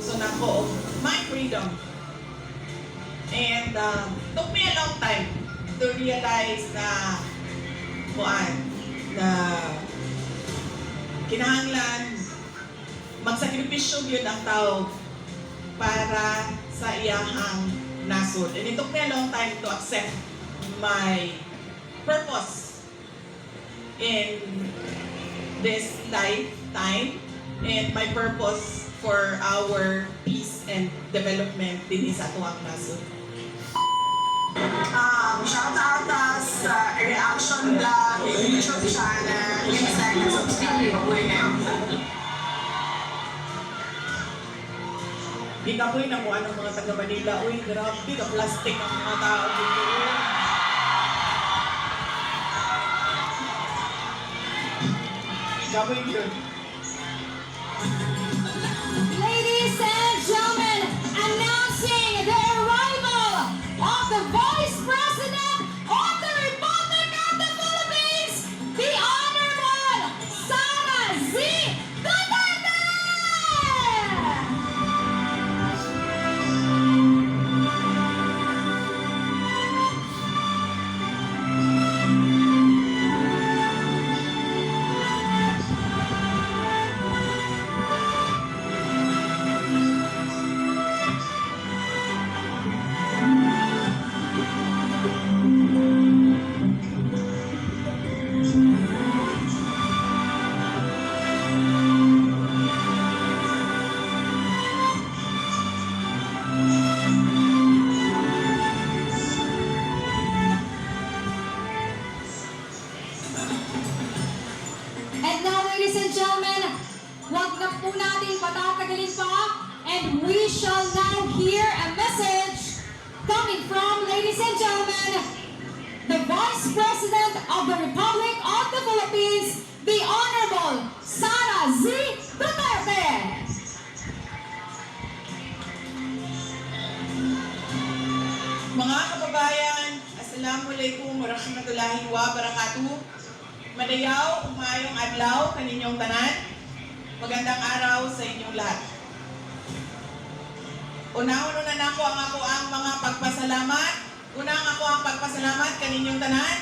gusto na ko my freedom. And um, took me a long time to realize na kuan na kinahanglan magsakripisyo yun ang tao para sa iyahang nasod. And it took me a long time to accept my purpose in this lifetime and my purpose for our peace and development din sa atuang nasod. Um, shout out us sa reaction vlog, YouTube channel, Inside subscribe po ngayon. Di ka po'y nakuha ng mga taga Manila. Uy, grabe ka plastic ang mga tao dito. Gawin yun. And now, ladies and gentlemen, wag na po natin patatagalin pa. And we shall now hear a message coming from, ladies and gentlemen, the Vice President of the Republic of the Philippines, the Honorable Sara Z. Duterte. Mga kababayan, Assalamualaikum warahmatullahi wabarakatuh. Madayaw, umayong adlaw, kaninyong tanan. Magandang araw sa inyong lahat. Unahon na nako ang ako ang mga pagpasalamat. Unang ako ang pagpasalamat kaninyong tanan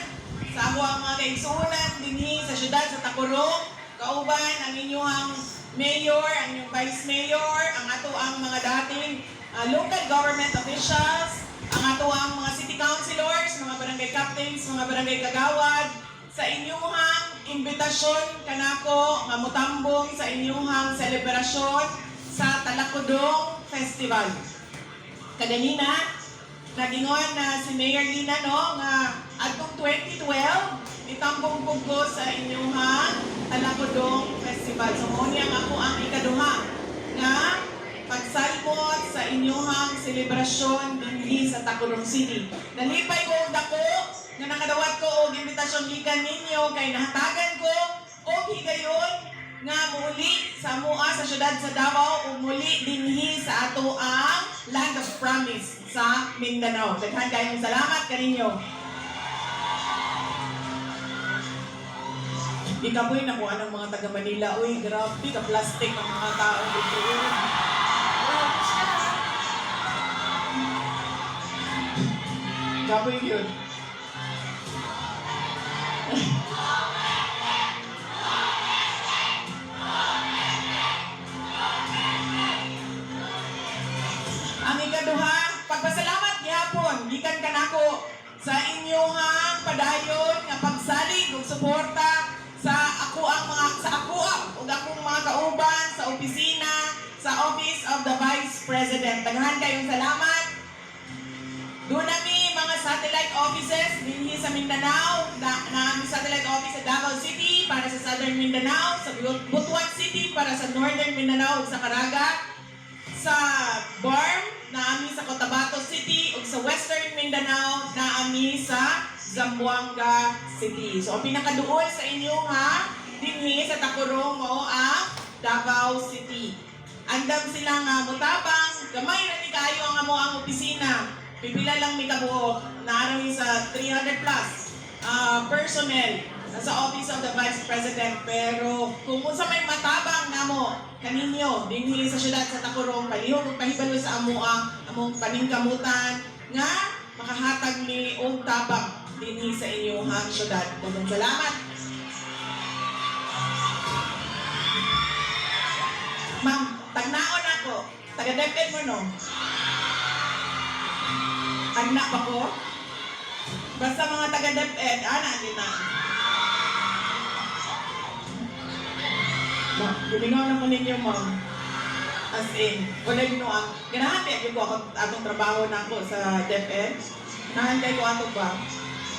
sa ako ang mga kaigsunan dinhi sa syudad sa Tacorong, kauban ang inyong mayor, ang inyong vice mayor, ang ato ang mga dating ah, local government officials, ang ato ang mga city councilors, mga barangay captains, mga barangay kagawad, sa inyong imbitasyon kanako nga mutambong sa inyong selebrasyon sa Talakudong Festival. Kaganina, nagingon na si Mayor Lina no nga atong 2012 itambong ko sa inyong Talakudong Festival. So mo niya ako ang ikaduha nga pagsalmot sa inyong selebrasyon dinhi sa Tacloban City. Nalipay ko dako nga nakadawat gikan ninyo kay nahatagan ko og higayon nga muli sa mua sa syudad sa Davao ug muli dinhi sa ato ang Land of Promise sa Mindanao. Daghan kayong salamat kaninyo. Ikapoy nakuha ng mga taga Manila. Uy, grabe ka plastic ang mga tao dito. Kapoy yun. Padayon nga pagsalig ug suporta sa ako ang mga sa ako ang ug akong mga kauban sa opisina sa Office of the Vice President. Daghan kayong salamat. Doon nami mga satellite offices dinhi sa Mindanao, na, na satellite office sa Davao City para sa Southern Mindanao, sa But- Butuan City para sa Northern Mindanao ug sa Caraga, sa BARM na ami sa Cotabato City ug sa Western Mindanao na ami sa Zamboanga City. So ang pinakaduol sa inyo ha, dinhi sa Tacorong mo ang Davao City. Andam sila nga mutabang, gamay na ni kayo ang amo ang opisina. Pipila lang mi kabuok, naarami sa 300 plus ah, personnel. Nasa Office of the Vice President. Pero kung unsa may matabang namo kaninyo dinhi sa syudad sa Tacorong palihog ug pahibalo sa amo ang among paningkamutan nga makahatag ni og tabang dinhi sa inyong syudad. Daghang salamat. Ma'am, tagnaon ako. Taga-DepEd mo no? Tagna ba ko? Basta mga taga-DepEd, ana din na. Ma, gilingaw na ko ninyo, ma'am. As in, wala yun ginahati yung ko ako atong trabaho na ako sa DepEd. Nahantay ko ato ba?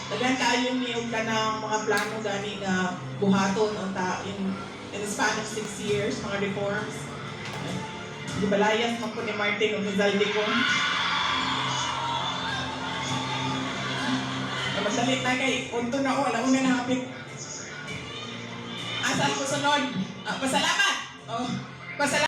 Dagan kaayo ni og kanang mga plano gani nga buhaton unta in in the span of six years, mga reforms. Di balayas man po ni Martin o Rizalde ko. Masalit na kay, unto na ko, alam ko na nakapit. Asan ko sunod? Ah, pasalamat! Oh, pasalamat!